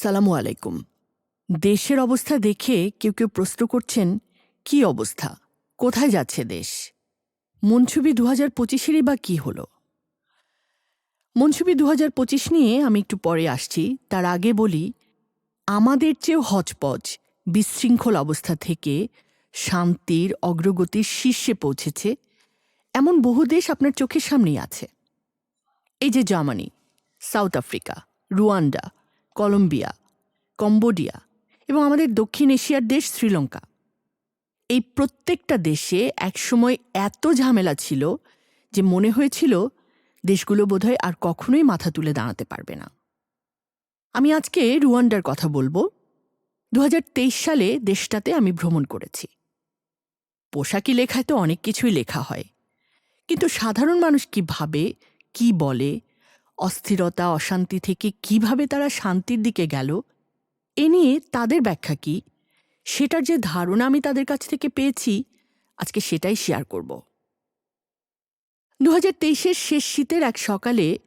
আসসালামু আলাইকুম। দেশের অবস্থা দেখে কেউ কেউ প্রশ্ন করছেন, কি অবস্থা? কোথায় যাচ্ছে দেশ? মনছুবি দু হাজার পঁচিশেরই বা কী হল? মনছুবি দু হাজার পঁচিশ নিয়ে আমি একটু পরে আসছি। তার আগে বলি, আমাদের চেয়েও হজপজ বিশৃঙ্খল অবস্থা থেকে শান্তির অগ্রগতির শীর্ষে পৌঁছেছে। এমন বহু দেশ আপনার চোখের সামনেই আছে। এই যে Germany, South Africa, Rwanda Colombia, Cambodia এবং আমাদের দক্ষিণ এশিয়ার দেশ শ্রীলঙ্কা। এই প্রত্যেকটা দেশে একসময় এত ঝামেলা ছিল যে মনে হয়েছিল দেশগুলো বোধহয় আর কখনোই মাথা তুলে দাঁড়াতে পারবে না। আমি আজকে রুয়ান্ডার কথা বলব। দু হাজার তেইশ সালে দেশটাতে আমি ভ্রমণ করেছি। পোশাকি লেখায় তো অনেক কিছুই লেখা হয়। কিন্তু সাধারণ মানুষ কি ভাবে, কি বলে অস্থিরতা, অশান্তি থেকে কীভাবে তারা শান্তির দিকে গেল, এ নিয়ে তাদের ব্যাখ্যা কি? সেটার যে ধারণা আমি তাদের কাছ থেকে পেয়েছি, আজকে সেটাই শেয়ার করব। দু হাজার শেষ শীতের এক সকালে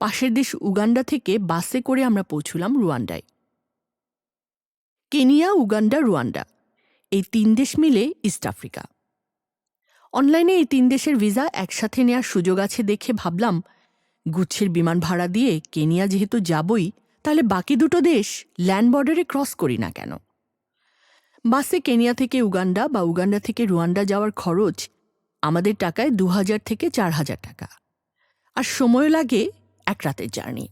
পাশের দেশ উগান্ডা থেকে বাসে করে আমরা পৌঁছলাম রুয়ান্ডায়। কেনিয়া, উগান্ডা, রুয়ান্ডা, এই তিন দেশ মিলে ইস্ট আফ্রিকা অনলাইনে এই তিন দেশের ভিসা একসাথে নেওয়ার সুযোগ আছে দেখে ভাবলাম গুচ্ছের বিমান ভাড়া দিয়ে কেনিয়া যেহেতু যাবই, তাহলে বাকি দুটো দেশ ল্যান্ড বর্ডারে ক্রস করি না কেন? বাসে কেনিয়া থেকে উগান্ডা বা উগান্ডা থেকে রুয়ান্ডা যাওয়ার খরচ আমাদের টাকায় দু হাজার থেকে চার হাজার টাকা। আর সময় লাগে এক রাতের জার্নি।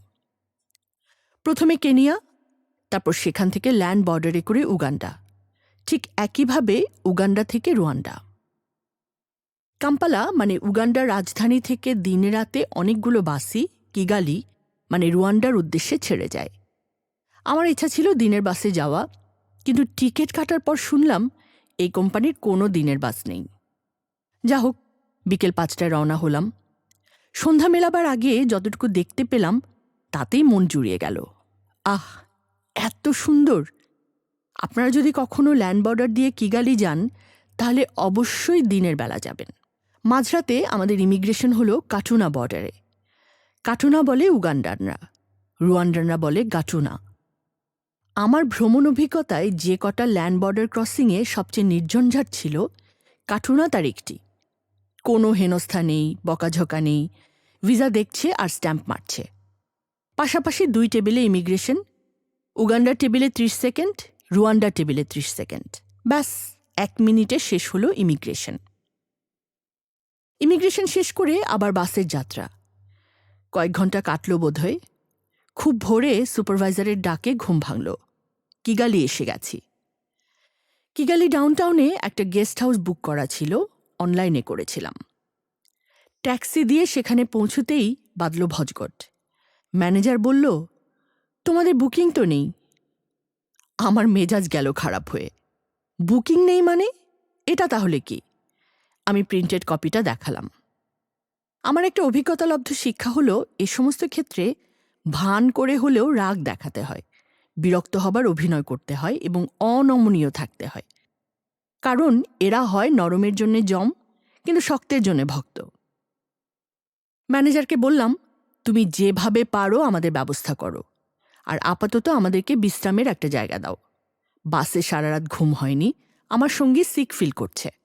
প্রথমে কেনিয়া, তারপর সেখান থেকে ল্যান্ড বর্ডারে করে উগান্ডা। ঠিক একইভাবে উগান্ডা থেকে রুয়ান্ডা। কাম্পালা মানে উগান্ডার রাজধানী থেকে দিনে রাতে অনেকগুলো বাসই, কিগালি মানে রুয়ান্ডার উদ্দেশ্যে ছেড়ে যায়। আমার ইচ্ছা ছিল দিনের বাসে যাওয়া, কিন্তু টিকিট কাটার পর শুনলাম এই কোম্পানির কোনো দিনের বাস নেই। যা হোক, বিকেল পাঁচটায় রওনা হলাম। সন্ধ্যা মেলাবার আগে যতটুকু দেখতে পেলাম, তাতেই মন জুড়িয়ে গেল। আহ, এত সুন্দর! আপনারা যদি কখনো ল্যান্ড বর্ডার দিয়ে কিগালি যান, তাহলে অবশ্যই দিনের বেলা যাবেন। মাঝরাতে আমাদের ইমিগ্রেশন হলো কাটুনা বর্ডারে। কাটুনা বলে উগান্ডানরা, রুয়ান্ডানরা বলে গাটুনা। আমার ভ্রমণ অভিজ্ঞতায় যে কটা ল্যান্ড বর্ডার ক্রসিংয়ে সবচেয়ে নির্ঝঞ্ঝাট ছিল, কাটুনা তার একটি। কোনো হেনস্থা নেই, বকাঝকা নেই, ভিসা দেখছে আর স্ট্যাম্প মারছে। পাশাপাশি দুই টেবিলে ইমিগ্রেশন, উগান্ডার টেবিলে ত্রিশ সেকেন্ড, রুয়ান্ডার টেবিলে ত্রিশ সেকেন্ড। ব্যাস, এক মিনিটে শেষ হলো ইমিগ্রেশন। ইমিগ্রেশন শেষ করে আবার বাসের যাত্রা। কয়েক ঘণ্টা কাটল বোধহয়। খুব ভোরে সুপারভাইজারের ডাকে ঘুম ভাঙল। কিগালি এসে গেছি। কিগালি ডাউনটাউনে একটা গেস্ট হাউস বুক করা ছিল, অনলাইনে করেছিলাম। ট্যাক্সি দিয়ে সেখানে পৌঁছতেই বাদল ভজগট। ম্যানেজার বলল, তোমাদের বুকিং তো নেই। আমার মেজাজ গেল খারাপ হয়ে। বুকিং নেই মানে? এটা তাহলে কি? আমি প্রিন্টেড কপিটা দেখালাম। আমার একটা অভিজ্ঞতালব্ধ শিক্ষা হলো, এ সমস্ত ক্ষেত্রে ভান করে হলেও রাগ দেখাতে হয়, বিরক্ত হবার অভিনয় করতে হয় এবং অনমনীয় থাকতে হয়। কারণ এরা হয় নরমের জন্যে জম, কিন্তু শক্তের জন্যে ভক্ত। ম্যানেজারকে বললাম, তুমি যেভাবে পারো আমাদের ব্যবস্থা করো। আর আপাতত আমাদেরকে বিশ্রামের একটা জায়গা দাও। বাসে সারা রাত ঘুম হয়নি, আমার সঙ্গী সিক ফিল করছে।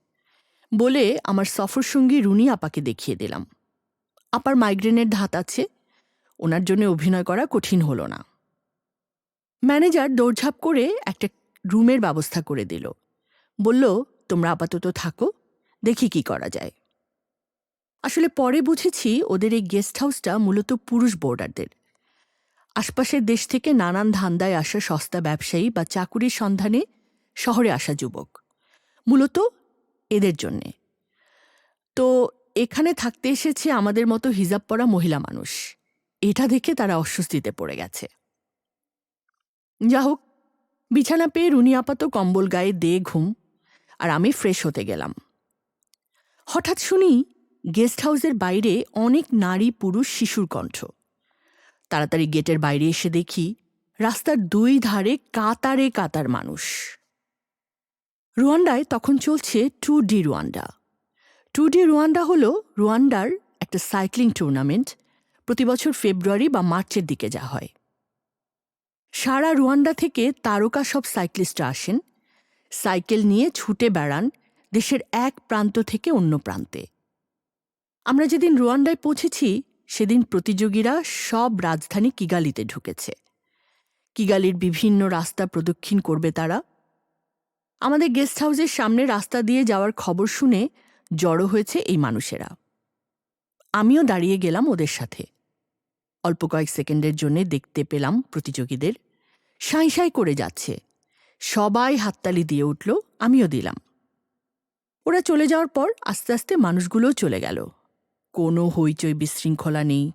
বলে আমার সফর সঙ্গী রুনি আপাকে দেখিয়ে দিলাম। আপার মাইগ্রেনের ধাত আছে। ওনার জন্য অভিনয় করা কঠিন হলো না। ম্যানেজার দৌড়ঝাঁপ করে একটা রুমের ব্যবস্থা করে দিল। বলল, তোমরা আপাতত থাকো, দেখি কি করা যায়। আসলে পরে বুঝেছি ওদের এই গেস্ট হাউসটা মূলত পুরুষ বোর্ডারদের। আশপাশের দেশ থেকে নানান ধান্দায় আসা সস্তা ব্যবসায়ী বা চাকুরির সন্ধানে শহরে আসা যুবক। মূলত এদের জন্যে। তো এখানে থাকতে এসেছে আমাদের মতো হিজাব পরা মহিলা মানুষ। এটা দেখে তারা অস্বস্তিতে পড়ে গেছে। যা হোক বিছানা পেয়ে রুনি আপাত কম্বল গায়ে দে ঘুম আর আমি ফ্রেশ হতে গেলাম। হঠাৎ শুনি গেস্ট হাউসের বাইরে অনেক নারী পুরুষ শিশুর কণ্ঠ। তাড়াতাড়ি গেটের বাইরে এসে দেখি রাস্তার দুই ধারে কাতারে কাতার মানুষ। রুয়ান্ডায় তখন চলছে two D Rwanda. Two D Rwanda হল রুয়ান্ডার একটা সাইক্লিং টুর্নামেন্ট, প্রতি বছর ফেব্রুয়ারি বা মার্চের দিকে যা হয়। সারা রুয়ান্ডা থেকে তারকা সব সাইক্লিস্টরা আসেন। সাইকেল নিয়ে ছুটে বেড়ান দেশের এক প্রান্ত থেকে অন্য প্রান্তে। আমরা যেদিন রুয়ান্ডায় পৌঁছেছি, সেদিন প্রতিযোগীরা সব রাজধানী কিগালিতে ঢুকেছে। কিগালির বিভিন্ন রাস্তা প্রদক্ষিণ করবে তারা। আমাদের গেস্ট হাউসের সামনে রাস্তা দিয়ে যাওয়ার খবর শুনে জড়ো হয়েছে এই মানুষেরা। আমিও দাঁড়িয়ে গেলাম ওদের সাথে। অল্প কয়েক সেকেন্ডের জন্য দেখতে পেলাম প্রতিযোগীদের। সাঁই সাঁই করে যাচ্ছে। সবাই হাততালি দিয়ে উঠল, আমিও দিলাম। ওরা চলে যাওয়ার পর আস্তে আস্তে মানুষগুলোও চলে গেল। কোনো হইচই বিশৃঙ্খলা নেই।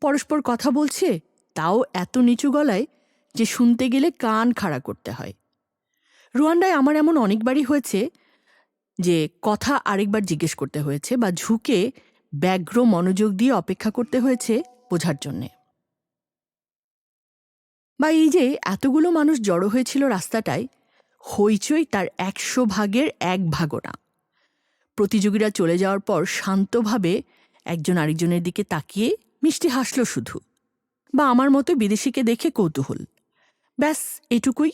পরস্পর কথা বলছে, তাও এত নিচু গলায় যে শুনতে গেলে কান খাড়া করতে হয়। রুয়ান্ডায় আমার এমন অনেকবারই হয়েছে যে কথা আরেকবার জিজ্ঞেস করতে হয়েছে বা ঝুঁকে ব্যগ্র মনোযোগ দিয়ে অপেক্ষা করতে হয়েছে বোঝার জন্যে। বা এই যে এতগুলো মানুষ জড়ো হয়েছিল রাস্তাটায়, হইচই তার একশো ভাগের এক ভাগও না। প্রতিযোগীরা চলে যাওয়ার পর শান্তভাবে একজন আরেকজনের দিকে তাকিয়ে মিষ্টি হাসল শুধু। বা আমার মতো বিদেশিকে দেখে কৌতূহল। ব্যাস, এটুকুই।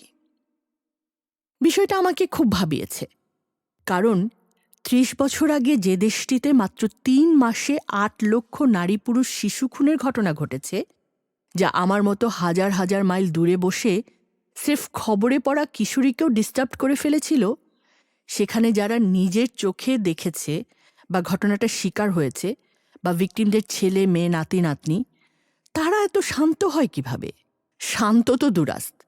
বিষয়টা আমাকে খুব ভাবিয়েছে। কারণ ত্রিশ বছর আগে যে দেশটিতে মাত্র তিন মাসে আট লক্ষ নারী পুরুষ শিশু খুনের ঘটনা ঘটেছে, যা আমার মতো হাজার হাজার মাইল দূরে বসে স্রেফ খবরে পড়া কিশোরীকেও ডিস্টার্ব করে ফেলেছিল, সেখানে যারা নিজের চোখে দেখেছে বা ঘটনাটা শিকার হয়েছে বা ভিকটিমদের ছেলে, মেয়ে, নাতি, নাতনি, তারা এত শান্ত হয় কীভাবে? শান্ত তো দুরাস্ত।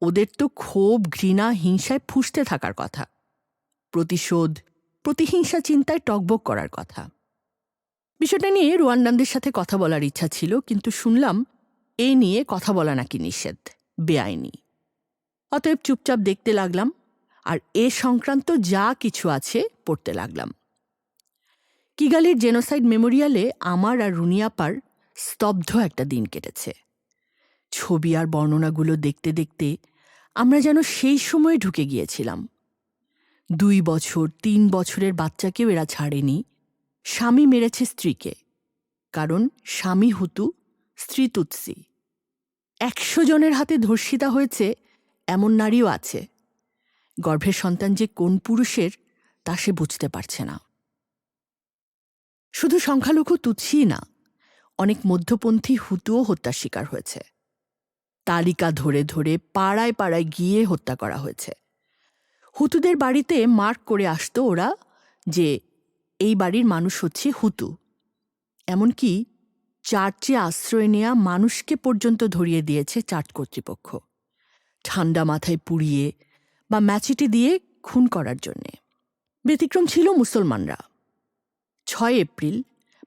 ওদের তো ক্ষোভ, ঘৃণা, হিংসায় ফুসতে থাকার কথা। প্রতিশোধ, প্রতিহিংসা চিন্তায় টকবক করার কথা। বিষয়টা নিয়ে রুয়ান্ডানদের সাথে কথা বলার ইচ্ছা ছিল, কিন্তু শুনলাম এ নিয়ে কথা বলা নাকি নিষেধ, বেআইনি। অতএব চুপচাপ দেখতে লাগলাম, আর এ সংক্রান্ত যা কিছু আছে পড়তে লাগলাম। কিগালির জেনোসাইড মেমোরিয়ালে আমার আর রুনিয়াপার স্তব্ধ একটা দিন কেটেছে। ছবি আর বর্ণনাগুলো দেখতে দেখতে আমরা যেন সেই সময়ে ঢুকে গিয়েছিলাম। দুই বছর, তিন বছরের বাচ্চাকেও এরা ছাড়েনি। স্বামী মেরেছে স্ত্রীকে, কারণ স্বামী হুতু, স্ত্রী তুৎসি। একশো জনের হাতে ধর্ষিতা হয়েছে, এমন নারীও আছে। গর্ভের সন্তান যে কোন পুরুষের, তা সে বুঝতে পারছে না। শুধু সংখ্যালঘু তুৎসিই না, অনেক মধ্যপন্থী হুতুও হত্যার শিকার হয়েছে। তালিকা ধরে ধরে পাড়ায় পাড়ায় গিয়ে হত্যা করা হয়েছে। হুতুদের বাড়িতে মার্ক করে আসতো ওরা যে, এই বাড়ির মানুষ হচ্ছে হুতু। এমনকি চার্চে আশ্রয় নেয়া মানুষকে পর্যন্ত ধরিয়ে দিয়েছে চার্চ কর্তৃপক্ষ। ঠান্ডা মাথায় পুড়িয়ে বা ম্যাচিটি দিয়ে খুন করার জন্যে। ব্যতিক্রম ছিল মুসলমানরা। ছয় এপ্রিল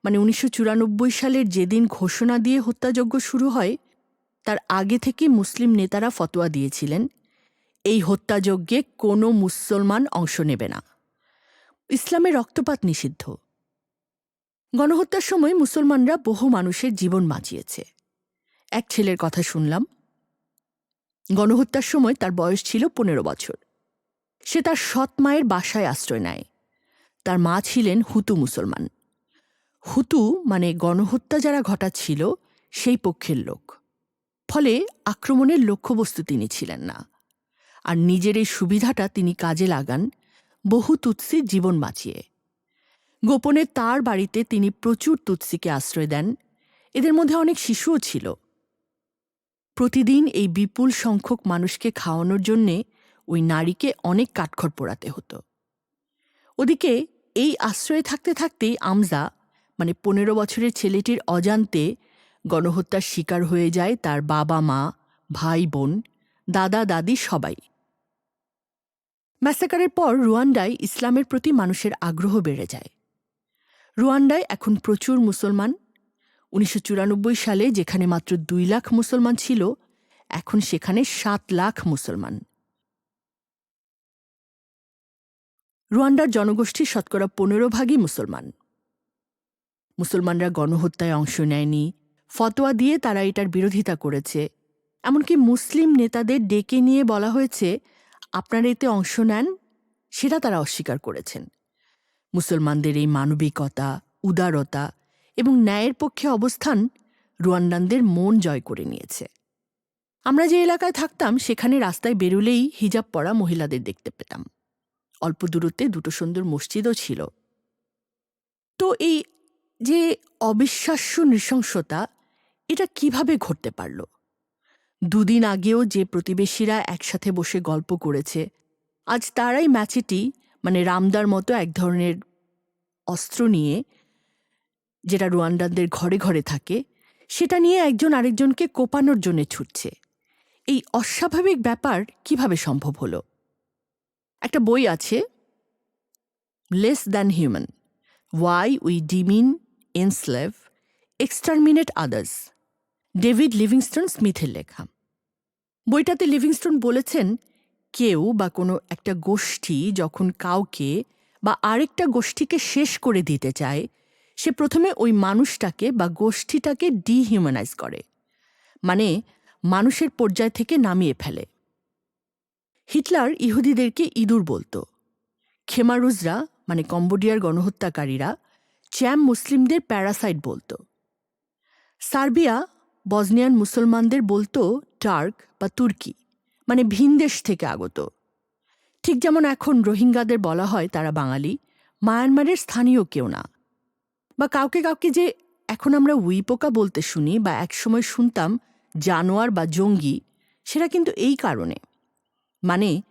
মানে উনিশশো চুরানব্বই সালের যেদিন ঘোষণা দিয়ে হত্যাযজ্ঞ শুরু হয় তার আগে থেকে মুসলিম নেতারা ফতোয়া দিয়েছিলেন, এই হত্যাযজ্ঞে কোনো মুসলমান অংশ নেবে না। ইসলামে রক্তপাত নিষিদ্ধ। গণহত্যার সময় মুসলমানরা বহু মানুষের জীবন বাঁচিয়েছে। এক ছেলের কথা শুনলাম। গণহত্যার সময় তার বয়স ছিল পনেরো বছর। সে তার সৎ মায়ের বাসায় আশ্রয় নেয়। তার মা ছিলেন হুতু মুসলমান। হুতু মানে গণহত্যা যারা ঘটাচ্ছিল, সেই পক্ষের লোক। ফলে আক্রমণের লক্ষ্যবস্তু তিনি ছিলেন না। আর নিজের এই সুবিধাটা তিনি কাজে লাগান বহু তুৎসির জীবন বাঁচিয়ে। গোপনে তার বাড়িতে তিনি প্রচুর তুৎসিকে আশ্রয় দেন। এদের মধ্যে অনেক শিশুও ছিল। প্রতিদিন এই বিপুল সংখ্যক মানুষকে খাওয়ানোর জন্যে ওই নারীকে অনেক কাঠখড় পোড়াতে হতো। ওদিকে এই আশ্রয়ে থাকতে থাকতেই আমজা মানে পনেরো বছরের ছেলেটির অজান্তে গণহত্যার শিকার হয়ে যায় তার বাবা, মা, ভাই, বোন, দাদা, দাদি সবাই। ম্যাসাকারের পর রুয়ান্ডায় ইসলামের প্রতি মানুষের আগ্রহ বেড়ে যায়। রুয়ান্ডায় এখন প্রচুর মুসলমান। উনিশশো চুরানব্বই সালে যেখানে মাত্র দুই লাখ মুসলমান ছিল, এখন সেখানে সাত লাখ মুসলমান। রুয়ান্ডার জনগোষ্ঠীর শতকরা পনেরো ভাগই মুসলমান। মুসলমানরা গণহত্যায় অংশ নেয়নি ফতোয়া দিয়ে তারা এটার বিরোধিতা করেছে। এমনকি মুসলিম নেতাদের ডেকে নিয়ে বলা হয়েছে, আপনারা এতে অংশ নেন, সেটা তারা অস্বীকার করেছেন। মুসলমানদের এই মানবিকতা, উদারতা এবং ন্যায়ের পক্ষে অবস্থান রুয়ান্ডানদের মন জয় করে নিয়েছে। আমরা যে এলাকায় থাকতাম, সেখানে রাস্তায় বেরুলেই হিজাব পরা মহিলাদের দেখতে পেতাম। অল্প দূরত্বে দুটো সুন্দর মসজিদও ছিল। তো এই যে অবিশ্বাস্য নৃশংসতা, এটা কীভাবে ঘটতে পারল? দুদিন আগেও যে প্রতিবেশীরা একসাথে বসে গল্প করেছে, আজ তারাই ম্যাচেটি মানে রামদার মতো এক ধরনের অস্ত্র নিয়ে, যেটা রুয়ান্ডানদের ঘরে ঘরে থাকে, সেটা নিয়ে একজন আরেকজনকে কোপানোর জন্য ছুটছে। এই অস্বাভাবিক ব্যাপার কীভাবে সম্ভব হলো? একটা বই আছে less than human why we demean enslave exterminate others. David Livingstone স্মিথের লেখা। বইটাতে লিভিংস্টন বলেছেন, কেউ বা কোনো একটা গোষ্ঠী যখন কাউকে বা আরেকটা গোষ্ঠীকে শেষ করে দিতে চায়, সে প্রথমে ওই মানুষটাকে বা গোষ্ঠীটাকে ডিহিউম্যানাইজ করে মানে মানুষের পর্যায় থেকে নামিয়ে ফেলে। হিটলার ইহুদিদেরকে ইঁদুর বলতো। খেমারুজরা মানে কম্বোডিয়ার গণহত্যাকারীরা চ্যাম মুসলিমদের প্যারাসাইট বলতো। সার্বিয়া বজনিয়ান মুসলমানদের বলতো টার্ক বা তুর্কি মানে ভিনদেশ থেকে আগত। ঠিক যেমন এখন রোহিঙ্গাদের বলা হয় তারা বাঙালি, মায়ানমারের স্থানীয় কেউ না। বা কাউকে কাউকে যে এখন আমরা উইপোকা বলতে শুনি বা একসময় শুনতাম জানোয়ার বা জঙ্গি, সেটা কিন্তু এই কারণে। মানে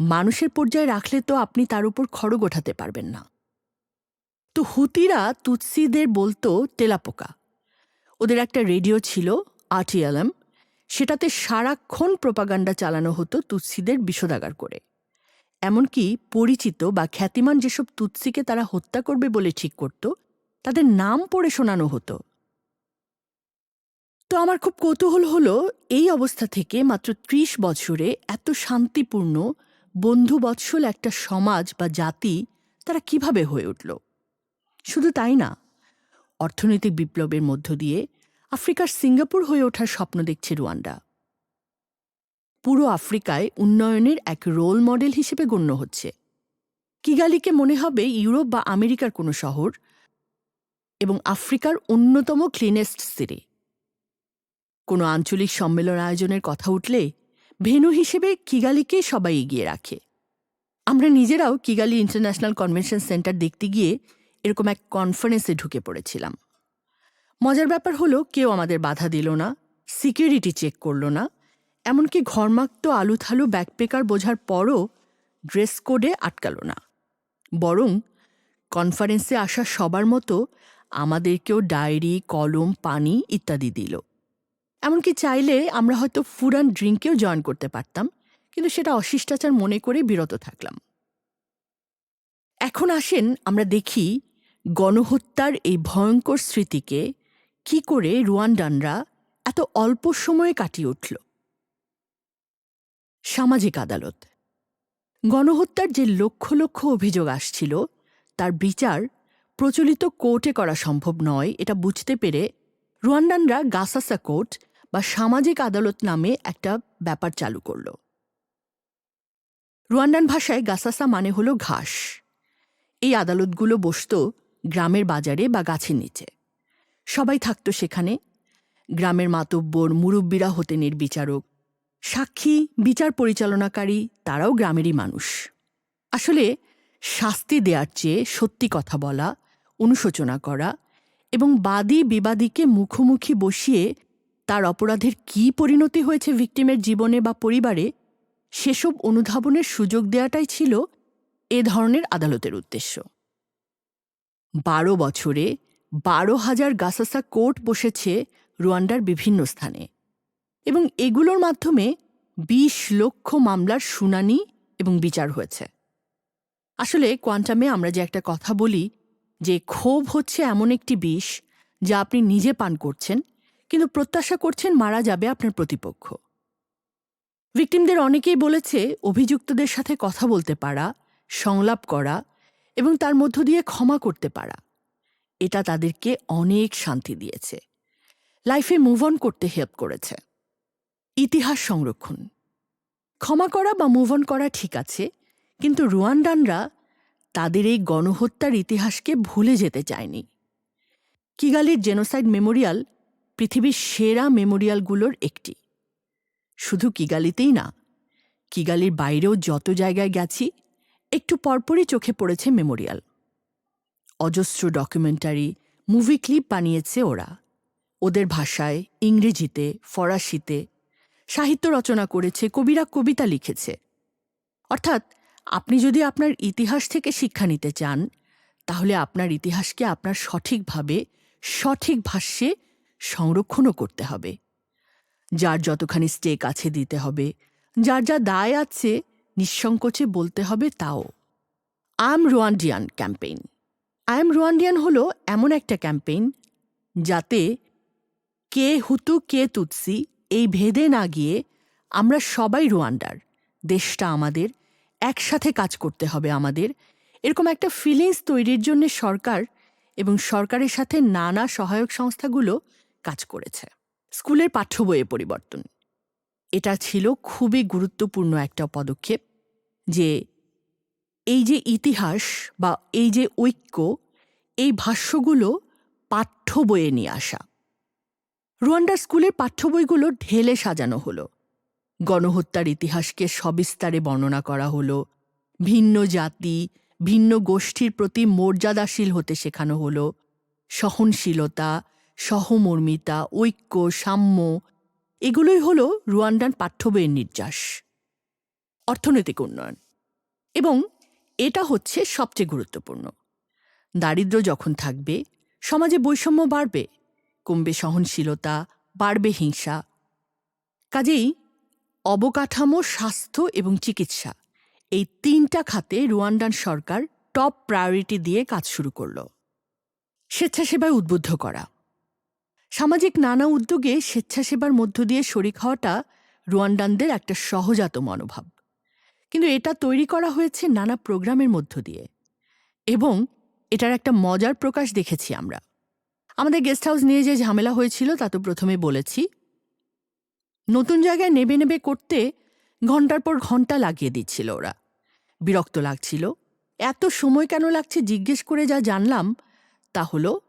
মানুষের পর্যায়ে রাখলে তো আপনি তার উপর খড়গ ওঠাতে পারবেন না। তো হুতিরা তুৎসিদের বলতো তেলাপোকা। ওদের একটা রেডিও ছিল, আরটিএলএম, সেটাতে সারাক্ষণ প্রপাগান্ডা চালানো হতো তুৎসিদের বিষোদাগার করে। এমনকি পরিচিত বা খ্যাতিমান যেসব তুৎসিকে তারা হত্যা করবে বলে ঠিক করত, তাদের নাম পড়ে শোনানো হতো। তো আমার খুব কৌতূহল হলো এই অবস্থা থেকে মাত্র ত্রিশ বছরে এত শান্তিপূর্ণ, বন্ধুবৎসল একটা সমাজ বা জাতি তারা কীভাবে হয়ে উঠল। শুধু তাই না, অর্থনৈতিক বিপ্লবের মধ্য দিয়ে আফ্রিকার সিঙ্গাপুর হয়ে ওঠার স্বপ্ন দেখছে রুয়ান্ডা। পুরো আফ্রিকায় উন্নয়নের এক রোল মডেল হিসেবে গণ্য হচ্ছে। কিগালিকে মনে হবে ইউরোপ বা আমেরিকার কোনো শহর এবং আফ্রিকার অন্যতম ক্লিনেস্ট সিটি কোনো আঞ্চলিক সম্মেলন আয়োজনের কথা উঠলে ভেন্যু হিসেবে কিগালিকে সবাই এগিয়ে রাখে। আমরা নিজেরাও কিগালি ইন্টারন্যাশনাল কনভেনশন সেন্টার দেখতে গিয়ে এরকম এক কনফারেন্সে ঢুকে পড়েছিলাম। মজার ব্যাপার হলো কেউ আমাদের বাধা দিল না সিকিউরিটি চেক করল না, এমনকি ঘরমাক্ত আলুথালু ব্যাকপেকার বোঝার পরও ড্রেস কোডে আটকালো না। বরং কনফারেন্সে আসা সবার মতো আমাদেরকেও ডায়েরি কলম, পানি ইত্যাদি দিল। এমনকি চাইলে আমরা হয়তো ফুড অ্যান্ড ড্রিঙ্কেও জয়েন করতে পারতাম, কিন্তু সেটা অশিষ্টাচার মনে করে বিরত থাকলাম। এখন আসেন আমরা দেখি গণহত্যার এই ভয়ঙ্কর স্মৃতিকে কি করে রুয়ান্ডানরা এত অল্প সময়ে কাটিয়ে উঠল? সামাজিক আদালত। গণহত্যার যে লক্ষ লক্ষ অভিযোগ আসছিল, তার বিচার প্রচলিত কোর্টে করা সম্ভব নয়, এটা বুঝতে পেরে রুয়ান্ডানরা গাসাসা কোর্ট বা সামাজিক আদালত নামে একটা ব্যাপার চালু করল। রুয়ান্ডান ভাষায় গাসাসা মানে হলো ঘাস। এই আদালতগুলো বসত গ্রামের বাজারে বা গাছের নিচে। সবাই থাকতো সেখানে। গ্রামের মাতব্বর মুরব্বীরা হতেন এর বিচারক। সাক্ষী, বিচার পরিচালনাকারী তারাও গ্রামেরই মানুষ। আসলে শাস্তি দেওয়ার চেয়ে সত্যি কথা বলা, অনুশোচনা করা এবং বাদী বিবাদীকে মুখোমুখি বসিয়ে তার অপরাধের কী পরিণতি হয়েছে ভিকটিমের জীবনে বা পরিবারে, সেসব অনুধাবনের সুযোগ দেওয়াটাই ছিল এ ধরনের আদালতের উদ্দেশ্য। বারো বছরে বারো হাজার গাসাসা কোর্ট বসেছে রুয়ান্ডার বিভিন্ন স্থানে। এবং এগুলোর মাধ্যমে বিশ লক্ষ মামলার শুনানি এবং বিচার হয়েছে। আসলে কোয়ান্টামে আমরা যে একটা কথা বলি যে ক্ষোভ হচ্ছে এমন একটি বিষ যা আপনি নিজে পান করছেন, কিন্তু প্রত্যাশা করছেন মারা যাবে আপনার প্রতিপক্ষ। ভিকটিমদের অনেকেই বলেছে, অভিযুক্তদের সাথে কথা বলতে পারা, সংলাপ করা এবং তার মধ্য দিয়ে ক্ষমা করতে পারা। এটা তাদেরকে অনেক শান্তি দিয়েছে। লাইফে মুভ অন করতে হেল্প করেছে। ইতিহাস সংরক্ষণ। ক্ষমা করা বা মুভ অন করা ঠিক আছে, কিন্তু রুয়ান্ডানরা তাদের এই গণহত্যার ইতিহাসকে ভুলে যেতে চায়নি। কিগালির জেনোসাইড মেমোরিয়াল পৃথিবীর সেরা মেমোরিয়ালগুলোর একটি। শুধু কিগালিতেই না, কিগালির বাইরেও যত জায়গায় গেছি একটু পরপরই চোখে পড়েছে মেমোরিয়াল। অজস্র ডকুমেন্টারি, মুভি ক্লিপ বানিয়েছে ওরা। ওদের ভাষায়, ইংরেজিতে, ফরাসিতে সাহিত্য রচনা করেছে, কবিরা কবিতা লিখেছে। অর্থাৎ, আপনি যদি আপনার ইতিহাস থেকে শিক্ষা নিতে চান, তাহলে আপনার ইতিহাসকে আপনার সঠিকভাবে, সঠিক ভাষ্যে সংরক্ষণও করতে হবে। যার যতখানি স্টেক আছে দিতে হবে, যার যা দায় আছে নিঃসংকোচে বলতে হবে তাও। I am Rwandan campaign I am Rwandan হলো এমন একটা ক্যাম্পেইন যাতে কে হুতু, কে তুৎসি এই ভেদে না গিয়ে আমরা সবাই রোয়ান্ডার। দেশটা আমাদের, একসাথে কাজ করতে হবে আমাদের। এরকম একটা ফিলিংস তৈরির জন্য সরকার এবং সরকারের সাথে নানা সহায়ক সংস্থাগুলো কাজ করেছে। স্কুলের পাঠ্য বইয়ে পরিবর্তন। এটা ছিল খুবই গুরুত্বপূর্ণ একটা পদক্ষেপ। যে এই যে ইতিহাস বা এই যে ঐক্য, এই ভাষ্যগুলো পাঠ্য বইয়ে নিয়ে আসা। রুয়ান্ডার স্কুলের পাঠ্য বইগুলো ঢেলে সাজানো হলো। গণহত্যার ইতিহাসকে সবিস্তারে বর্ণনা করা হলো। ভিন্ন জাতি, ভিন্ন গোষ্ঠীর প্রতি মর্যাদাশীল হতে শেখানো হলো। সহনশীলতা, সহমর্মিতা, ঐক্য, সাম্য, এগুলোই হলো রুয়ান্ডান পাঠ্য বইয়ের নির্যাস। অর্থনৈতিক উন্নয়ন। এবং এটা হচ্ছে সবচেয়ে গুরুত্বপূর্ণ। দারিদ্র্য যখন থাকবে, সমাজে বৈষম্য বাড়বে, কমবে সহনশীলতা, বাড়বে হিংসা। কাজেই অবকাঠামো, স্বাস্থ্য এবং চিকিৎসা এই তিনটা খাতে রুয়ান্ডান সরকার টপ প্রায়োরিটি দিয়ে কাজ শুরু করল। স্বেচ্ছাসেবায় উদ্বুদ্ধ করা। সামাজিক নানা উদ্যোগে স্বেচ্ছাসেবার মধ্য দিয়ে শরিক হওয়াটা রুয়ান্ডানদের একটা সহজাত মনোভাব। কিন্তু এটা তৈরি করা হয়েছে নানা প্রোগ্রামের মধ্য দিয়ে। এবং এটার একটা মজার প্রকাশ দেখেছি আমরা। আমাদের গেস্ট হাউস নিয়ে যে ঝামেলা হয়েছিল, তা তো প্রথমে বলেছি। নতুন জায়গায় নেবে নেবে করতে ঘণ্টার পর ঘণ্টা লাগিয়ে দিচ্ছিল ওরা। বিরক্ত লাগছিল। এত সময় কেন লাগছে জিজ্ঞেস করে যা জানলাম, তা হলো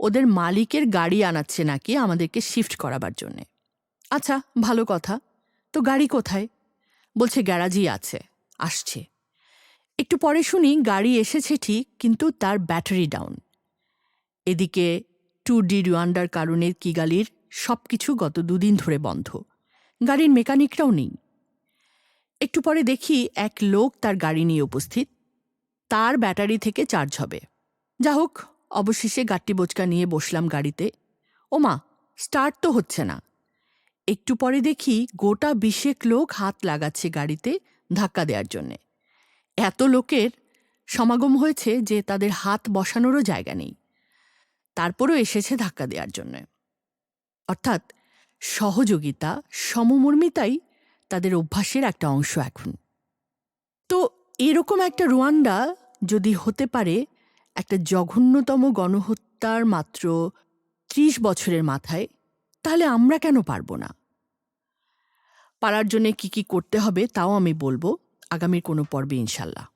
ওদের মালিকের গাড়ি আনাচ্ছে নাকি আমাদেরকে শিফট করাবার জন্যে। আচ্ছা ভালো কথা। তো গাড়ি কোথায়? বলছে গ্যারাজই আছে, আসছে। একটু পরে শুনি গাড়ি এসেছে ঠিক, কিন্তু তার ব্যাটারি ডাউন। এদিকে টু ডি রুয়ান্ডার কারণে কিগালির সব কিছু গত দুদিন ধরে বন্ধ। গাড়ির মেকানিকরাও নেই। একটু পরে দেখি এক লোক তার গাড়ি নিয়ে উপস্থিত। তার ব্যাটারি থেকে চার্জ হবে। যা হোক, অবশেষে গাট্টি বোচকা নিয়ে বসলাম গাড়িতে। ওমা, স্টার্ট তো হচ্ছে না। একটু পরে দেখি গোটা বিশেক লোক হাত লাগাচ্ছে গাড়িতে ধাক্কা দেওয়ার জন্যে। এত লোকের সমাগম হয়েছে যে তাদের হাত বসানোরও জায়গা নেই। তারপরও এসেছে ধাক্কা দেওয়ার জন্য। অর্থাৎ সহযোগিতা, সমমর্মিতাই তাদের অভ্যাসের একটা অংশ এখন। তো এরকম একটা রুয়ান্ডা যদি হতে পারে, একটা জঘন্যতম গণহত্যার মাত্র ত্রিশ বছরের মাথায়, তাহলে আমরা কেন পারব না? পারার জন্য কি কি করতে হবে তাও আমি বলব আগামীর কোনো পর্বে ইনশাল্লাহ।